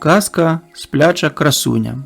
Казка спляча красуня.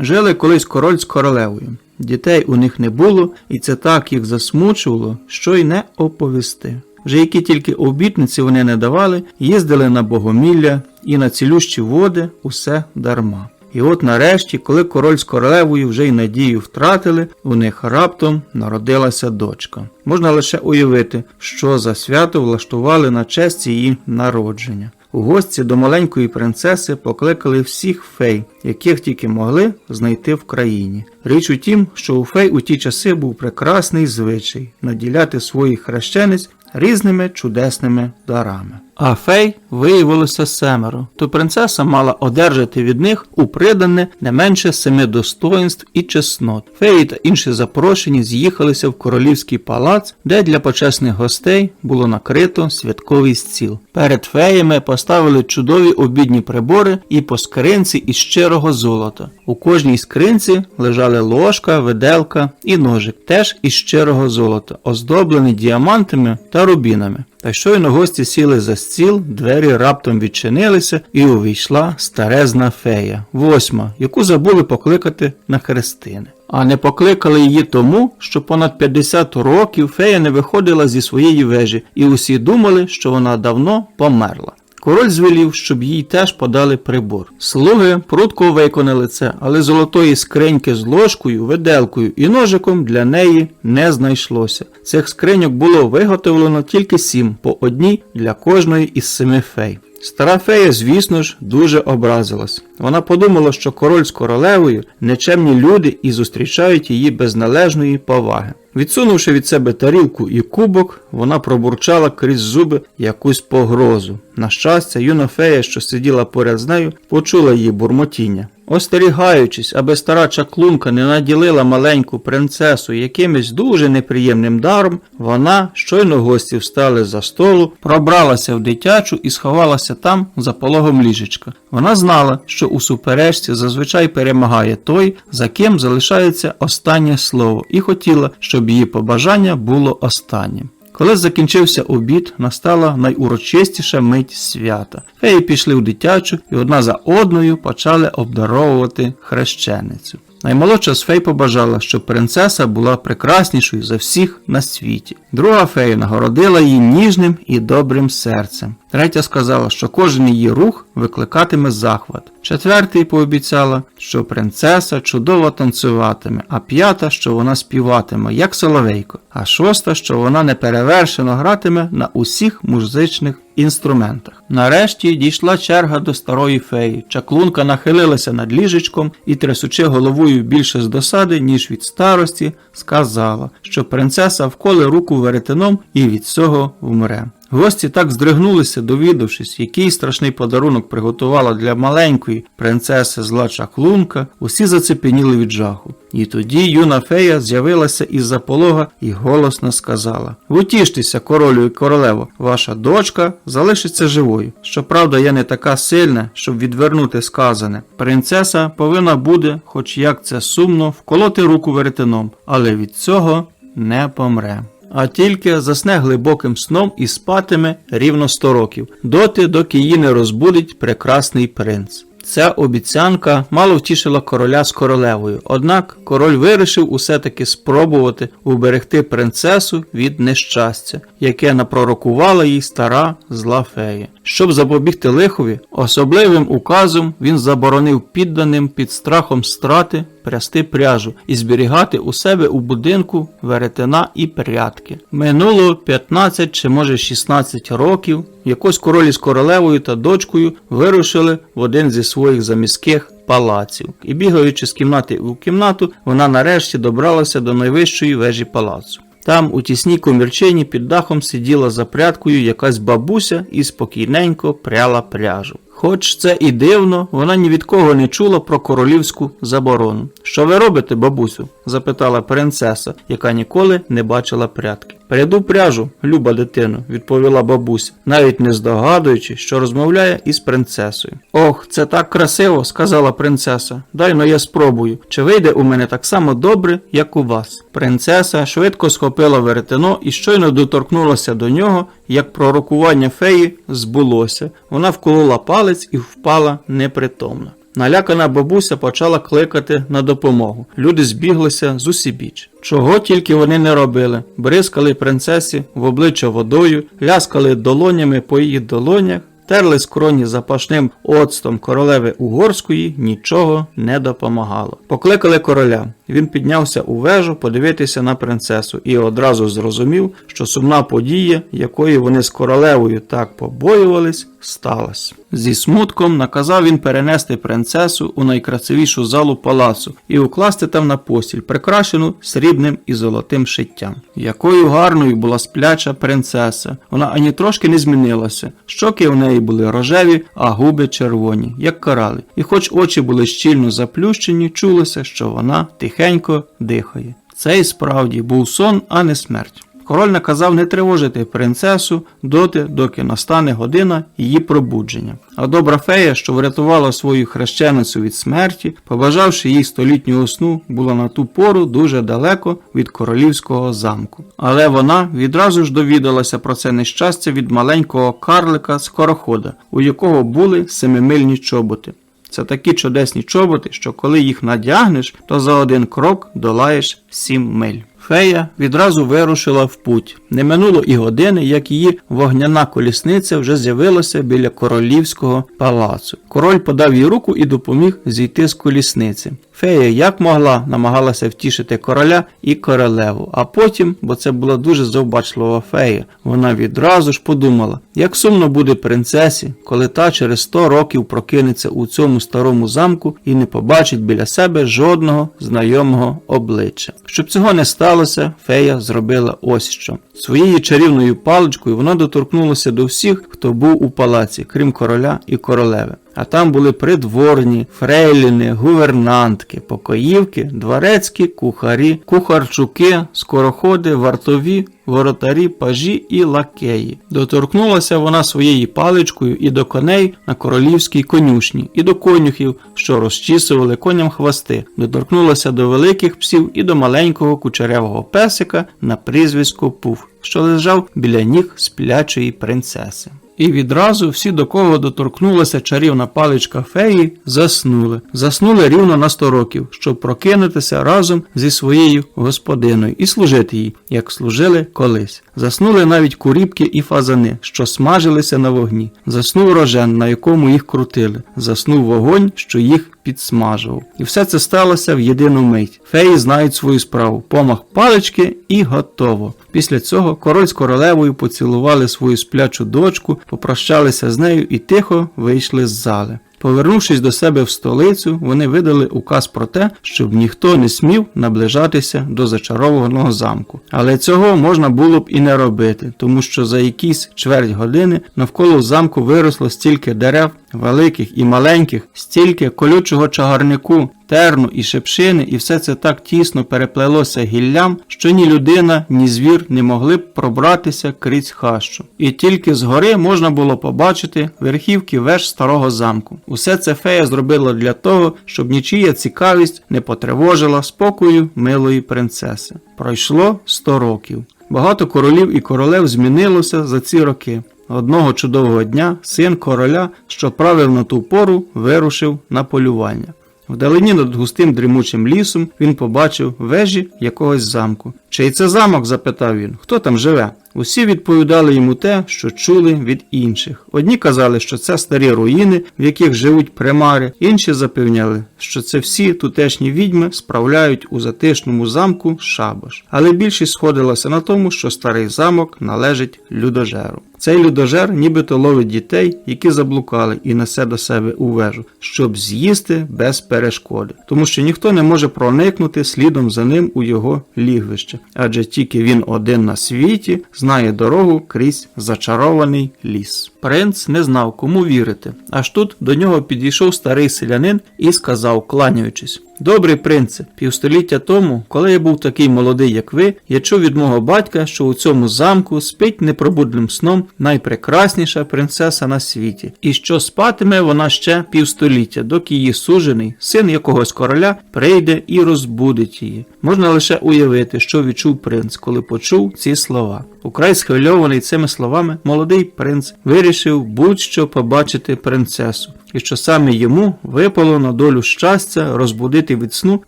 Жили колись король з королевою. Дітей у них не було, і це так їх засмучувало, що й не оповісти. Вже які тільки обітниці вони не давали, їздили на богомілля і на цілющі води усе дарма. І от нарешті, коли король з королевою вже й надію втратили, у них раптом народилася дочка. Можна лише уявити, що за свято влаштували на честь її народження. У гості до маленької принцеси покликали всіх фей, яких тільки могли знайти в країні. Річ у тім, що у фей у ті часи був прекрасний звичай наділяти своїх хрещениць різними чудесними дарами. А фей виявилося семеро, то принцеса мала одержати від них у придане не менше семи достоїнств і чеснот. Феї та інші запрошені з'їхалися в королівський палац, де для почесних гостей було накрито святковий стіл. Перед феями поставили чудові обідні прибори і по скринці із щирого золота. У кожній скринці лежали ложка, виделка і ножик, теж із щирого золота, оздоблені діамантами та рубінами. Та щойно гості сіли за стіл, двері раптом відчинилися, і увійшла старезна фея, восьма, яку забули покликати на хрестини. А не покликали її тому, що понад 50 років фея не виходила зі своєї вежі, і усі думали, що вона давно померла. Король звелів, щоб їй теж подали прибор. Слуги прудко виконали це, але золотої скриньки з ложкою, виделкою і ножиком для неї не знайшлося. Цих скриньок було виготовлено тільки сім, по одній для кожної із семи фей. Стара фея, звісно ж, дуже образилась. Вона подумала, що король з королевою нечемні люди і зустрічають її без належної поваги. Відсунувши від себе тарілку і кубок, вона пробурчала крізь зуби якусь погрозу. На щастя, юна фея, що сиділа поряд з нею, почула її бурмотіння. Остерігаючись, аби стара чаклунка не наділила маленьку принцесу якимось дуже неприємним даром, вона, щойно гості встали за столу, пробралася в дитячу і сховалася там за пологом ліжечка. Вона знала, що у суперечці зазвичай перемагає той, за ким залишається останнє слово, і хотіла, щоб її побажання було останнім. Коли закінчився обід, настала найурочистіша мить свята. Феї пішли в дитячу і одна за одною почали обдаровувати хрещеницю. Наймолодша з фей побажала, щоб принцеса була прекраснішою за всіх на світі. Друга фея нагородила її ніжним і добрим серцем. Третя сказала, що кожен її рух викликатиме захват. Четвертий пообіцяла, що принцеса чудово танцюватиме, а п'ята, що вона співатиме, як соловейко, а шоста, що вона неперевершено гратиме на усіх музичних інструментах. Нарешті дійшла черга до старої феї. Чаклунка нахилилася над ліжечком і, трясучи головою більше з досади, ніж від старості, сказала, що принцеса вколе руку веретеном і від цього вмре. Гості так здригнулися, довідавшись, який страшний подарунок приготувала для маленької принцеси зла чаклунка, усі зацепеніли від жаху. І тоді юна фея з'явилася із-за полога і голосно сказала: Утіштеся, королю і королево, ваша дочка залишиться живою. Щоправда, я не така сильна, щоб відвернути сказане. Принцеса повинна буде, хоч як це сумно, вколоти руку веретеном, але від цього не помре а тільки засне глибоким сном і спатиме рівно 100 років, доти, доки її не розбудить прекрасний принц. Ця обіцянка мало втішила короля з королевою, однак король вирішив усе таки спробувати уберегти принцесу від нещастя, яке напророкувала їй стара зла фея. Щоб запобігти лихові, особливим указом він заборонив підданим під страхом страти прясти пряжу і зберігати у себе у будинку веретена і прядки. Минуло 15 чи може 16 років. Якось король із королевою та дочкою вирушили в один зі своїх заміських палаців. І бігаючи з кімнати у кімнату, вона нарешті добралася до найвищої вежі палацу. Там, у тісній комірчині, під дахом сиділа за прядкою якась бабуся і спокійненько пряла пряжу. Хоч це і дивно, вона ні від кого не чула про королівську заборону. Що ви робите, бабусю? запитала принцеса, яка ніколи не бачила прядки. Перейду пряжу, люба дитино, відповіла бабуся, навіть не здогадуючи, що розмовляє із принцесою. Ох, це так красиво, сказала принцеса. Дай но я спробую, чи вийде у мене так само добре, як у вас. Принцеса швидко схопила веретено і щойно доторкнулася до нього, як пророкування феї збулося. Вона вколола палець і впала непритомна. Налякана бабуся почала кликати на допомогу. Люди збіглися з усібіч. Чого тільки вони не робили, бризкали принцесі в обличчя водою, ляскали долонями по її долонях, терли скроні запашним оцтом королеви Угорської, нічого не допомагало. Покликали короля. Він піднявся у вежу подивитися на принцесу і одразу зрозумів, що сумна подія, якої вони з королевою так побоювались, сталася. Зі смутком наказав він перенести принцесу у найкрасивішу залу палацу і укласти там на постіль, прикрашену срібним і золотим шиттям. Якою гарною була спляча принцеса. Вона ані трошки не змінилася. Щоки в неї були рожеві, а губи червоні, як корали. І хоч очі були щільно заплющені, чулося, що вона тихенько дихає. Це і справді був сон, а не смерть. Король наказав не тривожити принцесу доти, доки настане година її пробудження. А добра фея, що врятувала свою хрещеницю від смерті, побажавши їй столітнього сну, була на ту пору дуже далеко від королівського замку. Але вона відразу ж довідалася про це нещастя від маленького карлика скорохода, у якого були семимильні чоботи. Це такі чудесні чоботи, що коли їх надягнеш, то за один крок долаєш сім миль. Фея відразу вирушила в путь. Не минуло і години, як її вогняна колісниця вже з'явилася біля королівського палацу. Король подав їй руку і допоміг зійти з колісниці. Фея як могла намагалася втішити короля і королеву, а потім, бо це була дуже завбачлива фея, вона відразу ж подумала, як сумно буде принцесі, коли та через сто років прокинеться у цьому старому замку і не побачить біля себе жодного знайомого обличчя. Щоб цього не сталося, фея зробила ось що. Своєю чарівною паличкою вона доторкнулася до всіх, хто був у палаці, крім короля і королеви. А там були придворні, фрейліни, гувернантки, покоївки, дворецькі, кухарі, кухарчуки, скороходи, вартові, воротарі, пажі і лакеї. Доторкнулася вона своєю паличкою і до коней на королівській конюшні, і до конюхів, що розчісували коням хвости, доторкнулася до великих псів і до маленького кучерявого песика на прізвисько Пуф, що лежав біля ніг сплячої принцеси. І відразу всі, до кого доторкнулася чарівна паличка феї, заснули. Заснули рівно на 100 років, щоб прокинутися разом зі своєю господиною і служити їй, як служили колись. Заснули навіть куріпки і фазани, що смажилися на вогні. Заснув рожен, на якому їх крутили. Заснув вогонь, що їх підсмажував. І все це сталося в єдину мить. Феї знають свою справу. Помах палички і готово. Після цього король з королевою поцілували свою сплячу дочку, попрощалися з нею і тихо вийшли з зали. Повернувшись до себе в столицю, вони видали указ про те, щоб ніхто не смів наближатися до зачарованого замку. Але цього можна було б і не робити, тому що за якісь чверть години навколо замку виросло стільки дерев, великих і маленьких, стільки колючого чагарнику, терну і шепшини, і все це так тісно переплелося гіллям, що ні людина, ні звір не могли б пробратися крізь хащу. І тільки згори можна було побачити верхівки веж старого замку. Усе це фея зробила для того, щоб нічия цікавість не потривожила спокою милої принцеси. Пройшло 100 років. Багато королів і королев змінилося за ці роки. Одного чудового дня син короля, що правив на ту пору, вирушив на полювання. Вдалині над густим дрімучим лісом він побачив вежі якогось замку. Чий це замок? запитав він. Хто там живе? Усі відповідали йому те, що чули від інших. Одні казали, що це старі руїни, в яких живуть примари, інші запевняли, що це всі тутешні відьми справляють у затишному замку шабаш. Але більшість сходилася на тому, що старий замок належить людожеру. Цей людожер нібито ловить дітей, які заблукали, і несе до себе у вежу, щоб з'їсти без перешкоди, тому що ніхто не може проникнути слідом за ним у його лігвище, адже тільки він один на світі знає дорогу крізь зачарований ліс. Принц не знав, кому вірити. Аж тут до нього підійшов старий селянин і сказав, кланяючись: Добрий принце, півстоліття тому, коли я був такий молодий, як ви, я чув від мого батька, що у цьому замку спить непробудним сном найпрекрасніша принцеса на світі, і що спатиме вона ще півстоліття, доки її сужений, син якогось короля, прийде і розбудить її. Можна лише уявити, що відчув принц, коли почув ці слова. Украй схвильований цими словами, молодий принц вирішив будь-що побачити принцесу, і що саме йому випало на долю щастя розбудити від сну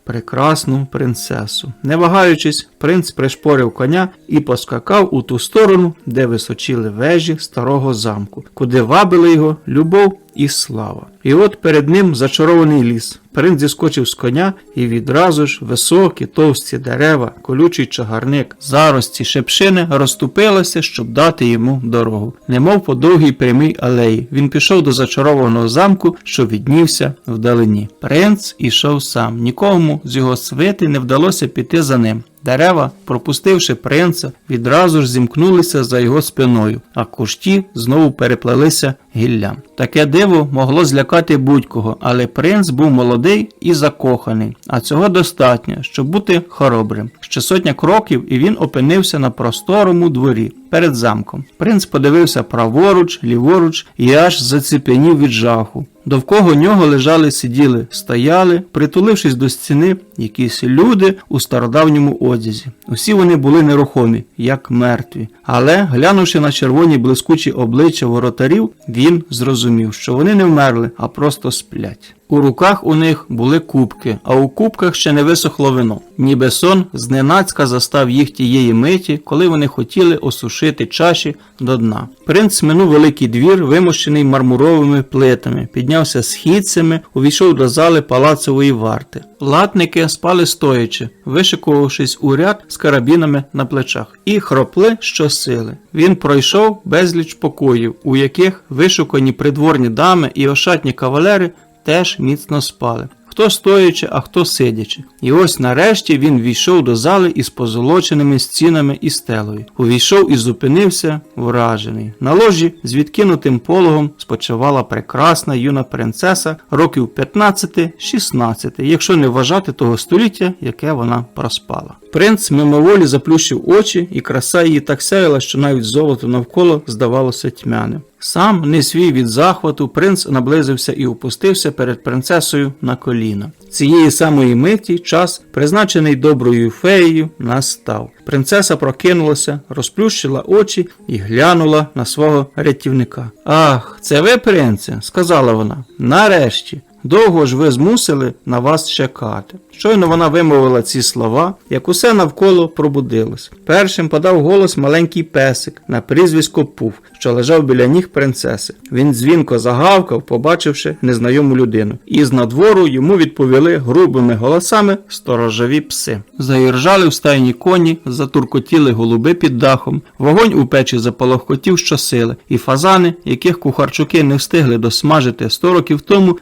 прекрасну принцесу. Не вагаючись, принц пришпорив коня і поскакав у ту сторону, де височили вежі старого замку, куди вабили його любов і слава. І от перед ним зачарований ліс. Принц зіскочив з коня, і відразу ж високі, товсті дерева, колючий чагарник, зарості шепшини розступилися, щоб дати йому дорогу. Немов по довгій прямій алеї. Він пішов до зачарованого замку, що віднівся вдалині. Принц ішов сам. Нікому з його свити не вдалося піти за ним. Дерева, пропустивши принца, відразу ж зімкнулися за його спиною, а кущі знову переплелися гіллям. Таке диво могло злякати будь-кого, але принц був молодий і закоханий, а цього достатньо, щоб бути хоробрим. Ще сотня кроків, і він опинився на просторому дворі перед замком. Принц подивився праворуч, ліворуч і аж заціпенів від жаху. Довкола нього лежали, сиділи, стояли, притулившись до стіни, якісь люди у стародавньому одязі. Усі вони були нерухомі, як мертві. Але, глянувши на червоні блискучі обличчя воротарів, він зрозумів, що вони не вмерли, а просто сплять. У руках у них були кубки, а у кубках ще не висохло вино. Ніби сон зненацька застав їх тієї миті, коли вони хотіли осушити чаші до дна. Принц минув великий двір, вимощений мармуровими плитами, піднявся східцями, увійшов до зали палацової варти. Латники спали стоячи, вишикувавшись у ряд з карабінами на плечах, і хропли щосили. Він пройшов безліч покоїв, у яких вишукані придворні дами і ошатні кавалери теж міцно спали. Хто стоячи, а хто сидячи. І ось нарешті він війшов до зали із позолоченими стінами і стелою. Увійшов і зупинився, вражений. На ложі з відкинутим пологом спочивала прекрасна юна принцеса років 15-16, якщо не вважати того століття, яке вона проспала. Принц мимоволі заплющив очі, і краса її так сяяла, що навіть золото навколо здавалося тьмяним. Сам, не свій від захвату, принц наблизився і опустився перед принцесою на коліна. Цієї самої миті час, призначений доброю феєю, настав. Принцеса прокинулася, розплющила очі і глянула на свого рятівника. Ах, це ви, принце, сказала вона. Нарешті. Довго ж ви змусили на вас чекати. Щойно вона вимовила ці слова, як усе навколо пробудилось. Першим подав голос маленький песик на прізвисько Пуф, що лежав біля ніг принцеси. Він дзвінко загавкав, побачивши незнайому людину, і з надвору йому відповіли грубими голосами сторожові пси. Заіржали в стайні коні, затуркотіли голуби під дахом, вогонь у печі заполохкотів щосили, і фазани, яких кухарчуки не встигли досмажити сто років тому,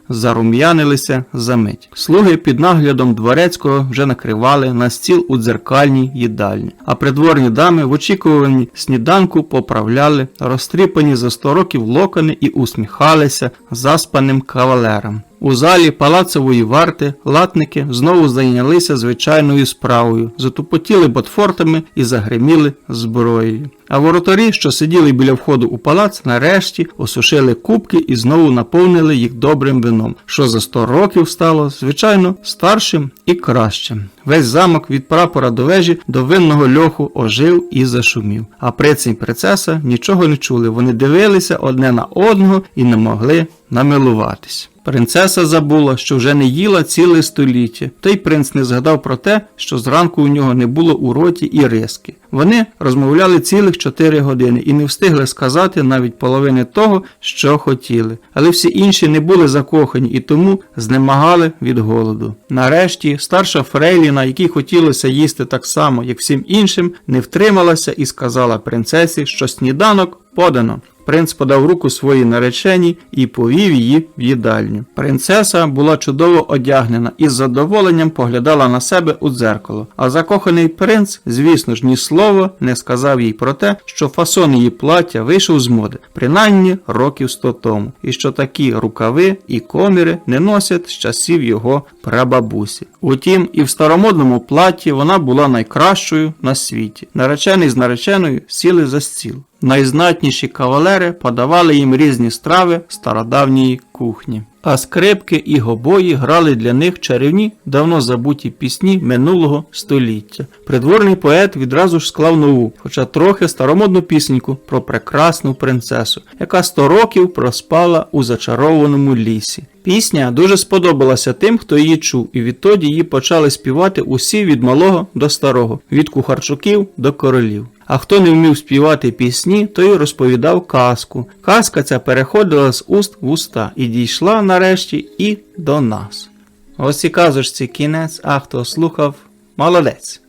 зарум'янилися за мить. Слуги під наглядом дворецького вже накривали на стіл у дзеркальній їдальні, а придворні дами в очікуванні сніданку поправляли розтріпані за сто років локони і усміхалися заспаним кавалерам. У залі палацової варти латники знову зайнялися звичайною справою, затупотіли ботфортами і загриміли зброєю. А воротарі, що сиділи біля входу у палац, нарешті осушили кубки і знову наповнили їх добрим вином, що за сто років стало, звичайно, старшим і кращим. Весь замок від прапора до вежі до винного льоху ожив і зашумів. А принц і принцеса нічого не чули. Вони дивилися одне на одного і не могли намилуватись. Принцеса забула, що вже не їла ціле століття, та й принц не згадав про те, що зранку у нього не було у роті і риски. Вони розмовляли цілих чотири години і не встигли сказати навіть половини того, що хотіли. Але всі інші не були закохані і тому знемагали від голоду. Нарешті старша Фрейліна, якій хотілося їсти так само, як всім іншим, не втрималася і сказала принцесі, що сніданок подано. Принц подав руку своїй нареченій і повів її в їдальню. Принцеса була чудово одягнена і з задоволенням поглядала на себе у дзеркало. А закоханий принц, звісно ж, ні слова не сказав їй про те, що фасон її плаття вийшов з моди, принаймні років сто тому, і що такі рукави і коміри не носять з часів його прабабусі. Утім, і в старомодному платі вона була найкращою на світі. Наречений з нареченою сіли за стіл. Найзнатніші кавалери подавали їм різні страви стародавньої кухні. А скрипки і гобої грали для них чарівні, давно забуті пісні минулого століття. Придворний поет відразу ж склав нову, хоча трохи старомодну пісеньку про прекрасну принцесу, яка сто років проспала у зачарованому лісі. Пісня дуже сподобалася тим, хто її чув, і відтоді її почали співати усі від малого до старого, від кухарчуків до королів. А хто не вмів співати пісні, той розповідав казку. Казка ця переходила з уст в уста і дійшла нарешті і до нас. Ось і казочці кінець, а хто слухав, молодець.